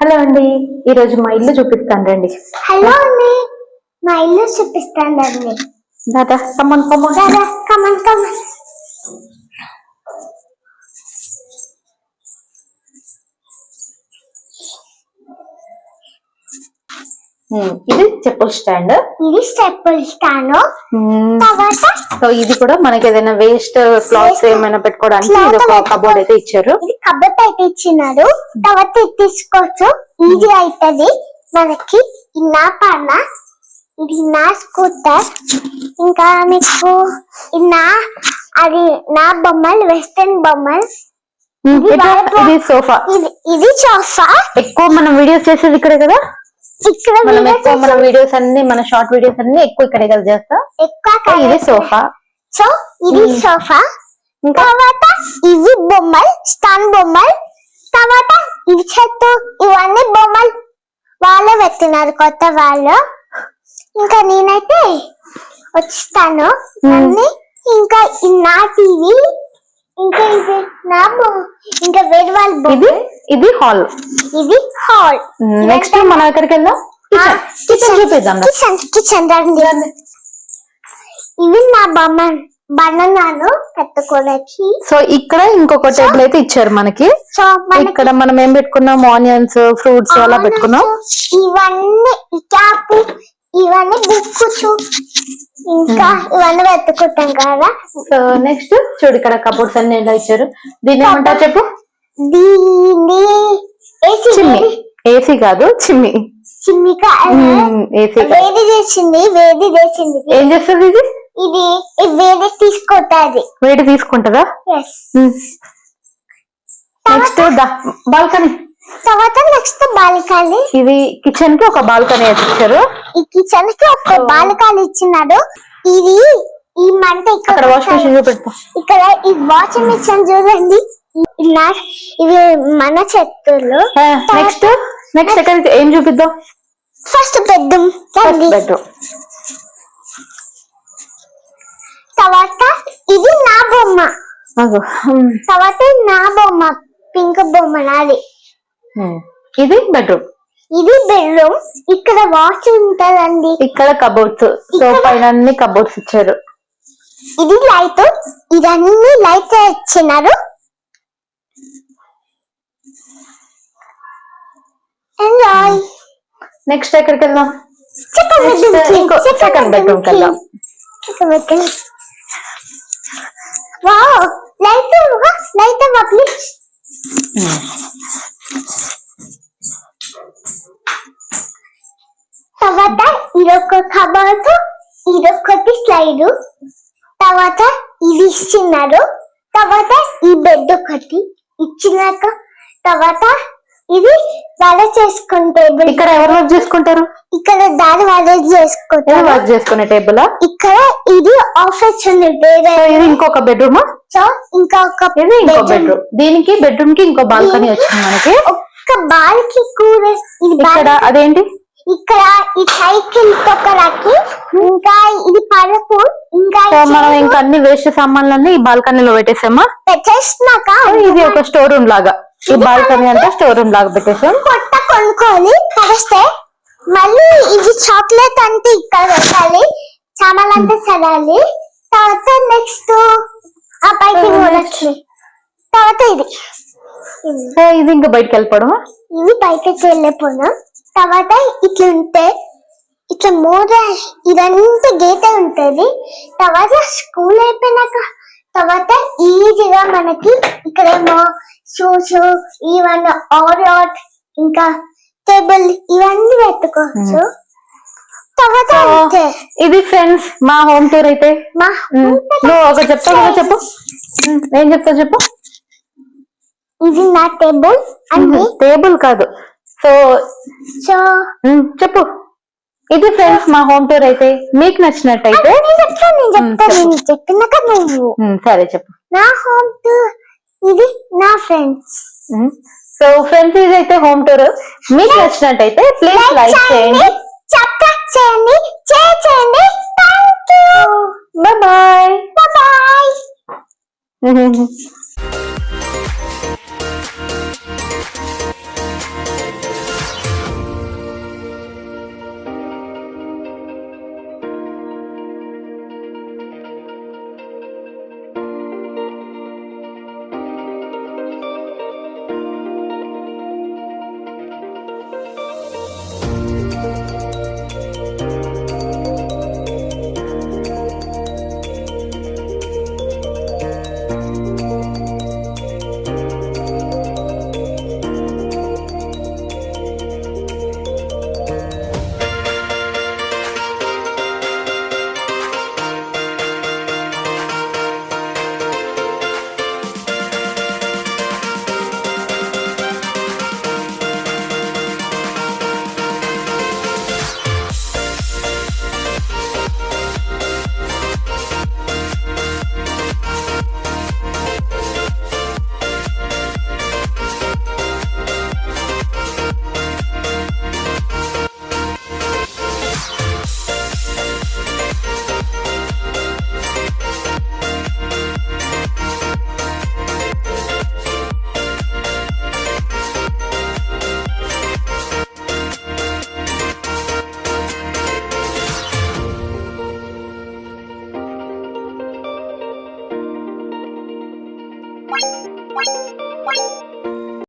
Hello అండి ఈ రోజు మా ఇల్లు చూపిస్తాను రండి. హలో అండి మా ఇల్లు చూపిస్తానండి దాదా కమ్మన్ కమ్మన్ దాదా కమన్ కమన్ ఇది చెప్పుల స్టాండ్. ఇది స్టెప్ ఇస్తాను తర్వాత సో ఇది కూడా మనకి ఏదైనా వేస్ట్ క్లాత్స్ ఏమైనా పెట్టుకోవడానికి ఇది ఒక కబోర్డ్ అయితే ఇచ్చారు. ఇది కబట్ అయితే ఇచ్చినారు. తర్వాత తీసుకోవచ్చు. ఈజీ అవుతుంది. మనకి నా పాన ఇది నా స్కూటర్ ఇంకా మీకు నా అది నా బొమ్మలు వెస్టర్న్ బొమ్మలు. ఇది సోఫా. ఇది ఇది సోఫా. ఎక్కువ మనం వీడియోస్ చేసేది ఇక్కడే కదా? మనం ఎక్కువ మన వీడియోస్ అన్ని మన షార్ట్ వీడియోస్ అన్ని ఎక్కువ ఇక్కడే కదా చేస్తా. ఎక్కువ ఇది సోఫా సో ఇది. సోఫా ఇంకా? తర్వాత ఇవి బొమ్మలు స్టాన్ బొమ్మలు. తర్వాత ఇవి చెట్టు ఇవన్నీ బొమ్మలు. వాళ్ళే పెట్టినారు కొత్త వాళ్ళు. ఇంకా నేనైతే వచ్చిస్తాను. మ్మ్. అన్ని ఇంకా నా టీవీ ఇంకా ఇది నా బొమ్మ ఇంకా వేరే వాళ్ళ బొమ్మ. ఇది హాల్ ఇది హాల్ నెక్స్ట్ మనం ఎక్కడికి వెళ్దాం? కిచెన్ చూపిద్దాం. కిచెన్ కిచెన్ రండి. ఇవి నా బొమ్మ బనానాలు పెట్టుకోవడానికి. సో ఇక్కడ ఇంకొక టేబుల్ అయితే ఇచ్చారు మనకి. ఇక్కడ మనం ఏం పెట్టుకున్నాం? ఆనియన్స్ ఫ్రూట్స్ అలా పెట్టుకున్నాం. ఇవన్నీ క్యాప్ ఇవన్నీ బుక్స్ ఇంకా ఇవన్నీ వెతుకుంటాం కదా. సో నెక్స్ట్ చూడు ఇక్కడ కబోర్డ్స్ అన్ని ఎలా ఇచ్చారు? దీన్ని ఏమంటారు చెప్పు. చిమ్మి. ఏసీ కాదు చిమ్మి. చిమ్మిక ఏసీ వేడి చేసింది వేడి చేసింది. ఏం చేస్తుంది ఇది? ఇది వేడి తీసుకుంటుంది వేడి తీసుకుంటుందా? Next balcony. తర్వాత నెక్స్ట్ బాలికని. ఇది కిచెన్కి ఒక బాల్కనీ ఇచ్చారు. ఈ కిచెన్కి ఒక బాలికలు ఇచ్చినాడు. ఇది ఈ మంట ఇక్కడ వాష్ మిషన్ చూపెడతా. ఇక్కడ ఈ వాషింగ్ మిషన్ చూడండి. ఇలా ఇవి మన చెట్టులు. నెక్స్ట్ నెక్స్ట్ ఎక్కడ ఏం చూపిద్దాం? ఫస్ట్ బెడ్రూమ్ బెడ్రూమ్ తర్వాత ఇది నా బొమ్మ. తర్వాత నా బొమ్మ పింక్ బొమ్మ నాది. ఇది బెడ్రూమ్ ఇది బెడ్రూమ్ ఇక్కడ వాష్ ఉంటదండి. ఇక్కడ కబోర్డ్స్ సో పైన అన్ని కబోర్డ్స్ ఇచ్చారు. ఇది లైట్ ఇదన్నీ లైట్ ఇచ్చినారు. ఎంజాయ్ నెక్స్ట్ ఎక్కడికి వెళ్దాం. సెకండ్ బెడ్రూమ్ వెళ్దాం. వావ్ లైట్ లైట్ అవ్వ ప్లీజ్ తర్వాత ఇదొక కబోర్డ్ ఇదొకటి స్లైడ్. తర్వాత ఇది ఇచ్చినారు తర్వాత ఈ బెడ్ ఒకటి ఇచ్చినాక తర్వాత ఇది చేసుకునే టేబుల్ ఇక్కడ ఎవరు వర్క్ చేసుకుంటారు? ఇక్కడ దాని ఎవరు చేసుకుంటారు. వర్క్ చేసుకునే టేబుల్ ఇక్కడ ఇది ఆఫీస్ ఉంది. ఇది ఇంకొక బెడ్రూమ్ సో ఇంకా ఒక ఇది ఇంకో. బెడ్రూమ్ దీనికి బెడ్రూమ్కి ఇంకో బాల్కనీ వచ్చింది మనకి. ఒక్క బాల్కి ఇది ఇక్కడ అదేంటి? ఇక్కడ ఈ సైకిల్ తొక్కలకి ఇంకా ఇది పరుపు ఇంకా మనం ఇంకా అన్ని వేస్ట్ సామాన్లన్నీ ఈ బాల్కనీలో పెట్టేసామా? పెట్టేసినాక ఇది ఒక స్టోర్ రూమ్ లాగా. ఈ బాల్కనీ అంతా స్టోర్ రూమ్ లాగా పెట్టేసాం. కొత్త కొనుక్కొని పడేస్తే మళ్ళీ ఇది చాక్లెట్ అంటే ఇక్కడ పెట్టాలి. సామాన్లు అంతా చదాలి తర్వాత నెక్స్ట్ ఆ పైకి చూడొచ్చు తర్వాత ఇది. ఇది. ఇది ఇంకా బయటకు వెళ్ళిపోవడం ఇవి బయటకు వెళ్ళిపోయినాం తర్వాత ఇట్లా ఉంటే ఇట్లా మూడ ఇదంతా గీత ఉంటది. తర్వాత స్కూల్ అయిపోయినాక తర్వాత ఈజీగా మనకి ఇక్కడేమో షూస్ ఇవన్నీ ఆర్ట్ ఇంకా టేబుల్ ఇవన్నీ పెట్టుకోవచ్చు. తర్వాత ఇది ఫ్రెండ్స్ మా హోమ్ టూర్ అయితే. నువ్వు ఒకటి చెప్తావు కదా చెప్పు? ఏం చెప్తావు చెప్పు? ఇది నా టేబుల్ టేబుల్ కాదు. సో సో చెప్పు. ఇది ఫ్రెండ్స్ మా హోమ్ టూర్ అయితే మీకు నచ్చినట్టయితే సరే చెప్పు. నా హోమ్ టూర్ ఇది నా ఫ్రెండ్స్. సో ఫ్రెండ్స్ ఇదైతే హోమ్ టూర్. మీకు నచ్చినట్టయితే ప్లీజ్ లైక్ చేయండి చేయండి. చేయండి బాయ్ బాయ్